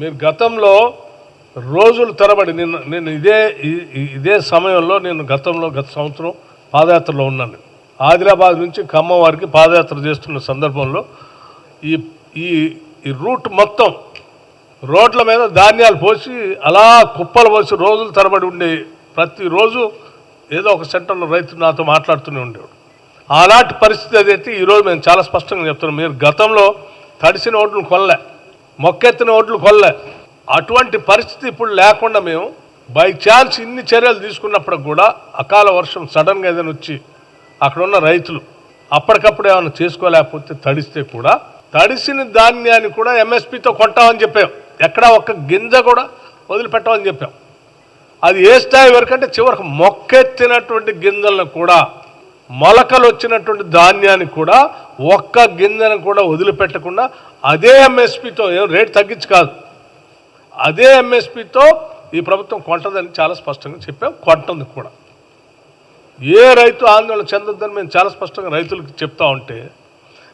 మీరు గతంలో రోజులు తరబడి నిన్న నేను ఇదే ఇదే సమయంలో నేను గతంలో గత సంవత్సరం పాదయాత్రలో ఉన్నాను. ఆదిలాబాద్ నుంచి ఖమ్మం వారికి పాదయాత్ర చేస్తున్న సందర్భంలో ఈ ఈ ఈ రూట్ మొత్తం రోడ్ల మీద ధాన్యాలు పోసి అలా కుప్పలు పోసి రోజులు తరబడి ఉండే ప్రతిరోజు ఏదో ఒక సెంటర్లో రైతు నాతో మాట్లాడుతూనే ఉండేవాడు. ఆనాటి పరిస్థితి అదైతే ఈరోజు మేము చాలా స్పష్టంగా చెప్తున్నాం. మీరు గతంలో తడిసిన ఓట్లను కొనలే. మొక్కెత్తిన ఓట్లు కొల్లే అటువంటి పరిస్థితి ఇప్పుడు లేకుండా మేము బై ఛాన్స్ ఇన్ని చర్యలు తీసుకున్నప్పుడు కూడా అకాల వర్షం సడన్గా ఏదైనా వచ్చి అక్కడ ఉన్న రైతులు అప్పటికప్పుడు ఏమైనా చేసుకోలేకపోతే తడిస్తే కూడా తడిసిన ధాన్యాన్ని కూడా ఎంఎస్పితో కొంటామని చెప్పాం. ఎక్కడ ఒక్క గింజ కూడా వదిలిపెట్టామని చెప్పాం. అది ఏ స్థాయి వరకు అంటే చివరికి మొక్కెత్తినటువంటి గింజలను కూడా మొలకలు వచ్చినటువంటి ధాన్యాన్ని కూడా ఒక్క గింజను కూడా వదిలిపెట్టకుండా అదే ఎంఎస్పితో ఏం రేట్ తగ్గించి కాదు. అదే ఎంఎస్పితో ఈ ప్రభుత్వం కొంటదని చాలా స్పష్టంగా చెప్పాం కొంటుంది కూడా. ఏ రైతు ఆందోళన చెందొద్దని మేము చాలా స్పష్టంగా రైతులకు చెప్తా ఉంటే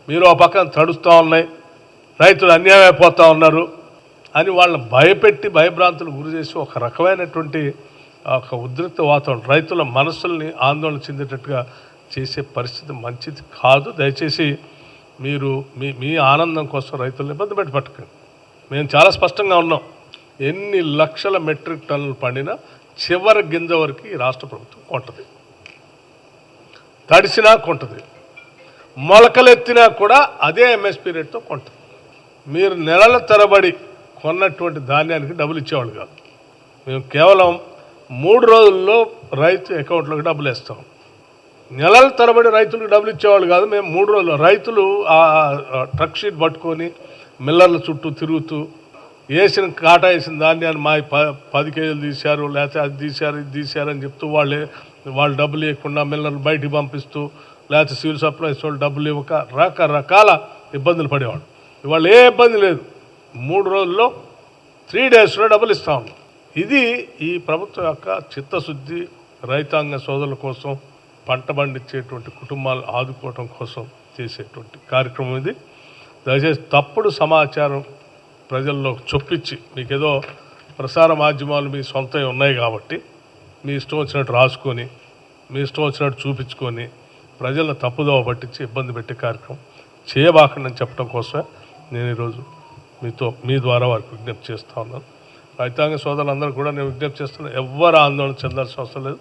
మీరు ఆ పక్కన తడుస్తూ ఉన్నాయి రైతులు అన్యాయం అయిపోతూ ఉన్నారు అని వాళ్ళని భయపెట్టి భయభ్రాంతులు గురి చేసి ఒక రకమైనటువంటి ఒక ఉద్రిక్త వాతావరణం రైతుల మనసుల్ని ఆందోళన చెందేటట్టుగా చేసే పరిస్థితి మంచిది కాదు. దయచేసి మీరు మీ మీ ఆనందం కోసం రైతులను ఇబ్బంది పెట్టి పట్టకండి. మేము చాలా స్పష్టంగా ఉన్నాం. ఎన్ని లక్షల మెట్రిక్ టన్నులు పండినా చివరి గింజ వరకు ఈ రాష్ట్ర ప్రభుత్వం కొంటది. తడిసినా కొంటది. మొలకలెత్తినా కూడా అదే ఎంఎస్పీ రేట్తో కొంటది. మీరు నెలల తరబడి కొన్నటువంటి ధాన్యానికి డబ్బులు ఇచ్చేవాళ్ళు కాదు. మేము కేవలం మూడు రోజుల్లో రైతు అకౌంట్లోకి డబ్బులు వేస్తాం. నెలల తరబడి రైతులకు డబ్బులు ఇచ్చేవాళ్ళు కాదు. మేము మూడు రోజులు రైతులు ఆ ట్రక్ షీట్ పట్టుకొని మిల్లర్ల చుట్టూ తిరుగుతూ వేసిన కాటా వేసిన ధాన్యాన్ని మా ప పది కేజీలు తీశారు లేకపోతే అది తీశారు ఇది తీశారు అని చెప్తూ వాళ్ళే వాళ్ళు డబ్బులు ఇవ్వకుండా మిల్లర్లు బయటికి పంపిస్తూ లేకపోతే సివిల్ సప్లైస్ వాళ్ళు డబ్బులు ఇవ్వక రకరకాల ఇబ్బందులు పడేవాడు ఇవాళ ఏ ఇబ్బంది లేదు. మూడు రోజుల్లో త్రీ డేస్లో డబ్బులు ఇస్తా ఉన్నాం. ఇది ఈ ప్రభుత్వం యొక్క చిత్తశుద్ధి రైతాంగ సోదరుల కోసం పంట పండించేటువంటి కుటుంబాలు ఆదుకోవటం కోసం చేసేటువంటి కార్యక్రమం ఇది. దయచేసి తప్పుడు సమాచారం ప్రజల్లో చొప్పించి మీకు ఏదో ప్రసార మాధ్యమాలు మీ సొంతవి ఉన్నాయి కాబట్టి మీ ఇష్టం వచ్చినట్టు రాసుకొని మీ ఇష్టం వచ్చినట్టు చూపించుకొని ప్రజలను తప్పుదోవ పట్టించి ఇబ్బంది పెట్టే కార్యక్రమం చేయబాకండి అని చెప్పడం కోసమే నేను ఈరోజు మీతో మీ ద్వారా వారికి విజ్ఞప్తి చేస్తూ ఉన్నాను. రైతాంగ సోదరులందరూ కూడా నేను విజ్ఞప్తి చేస్తున్నాను ఎవ్వరు ఆందోళన చెందాల్సిన అవసరం లేదు.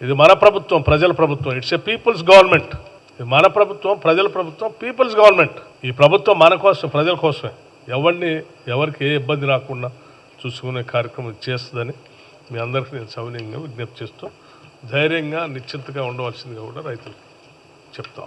ఇది మన ప్రభుత్వం ప్రజల ప్రభుత్వం. ఇట్స్ ఏ పీపుల్స్ గవర్నమెంట్ ఇది మన ప్రభుత్వం ప్రజల ప్రభుత్వం పీపుల్స్ గవర్నమెంట్ ఈ ప్రభుత్వం మన కోసం ప్రజల కోసమే. ఎవరిని ఎవరికి ఏ ఇబ్బంది రాకుండా చూసుకునే కార్యక్రమం చేస్తుందని మీ అందరికీ నేను సవినయంగా విజ్ఞప్తి చేస్తూ ధైర్యంగా నిశ్చింతగా ఉండవలసిందిగా కూడా రైతులకు చెప్తా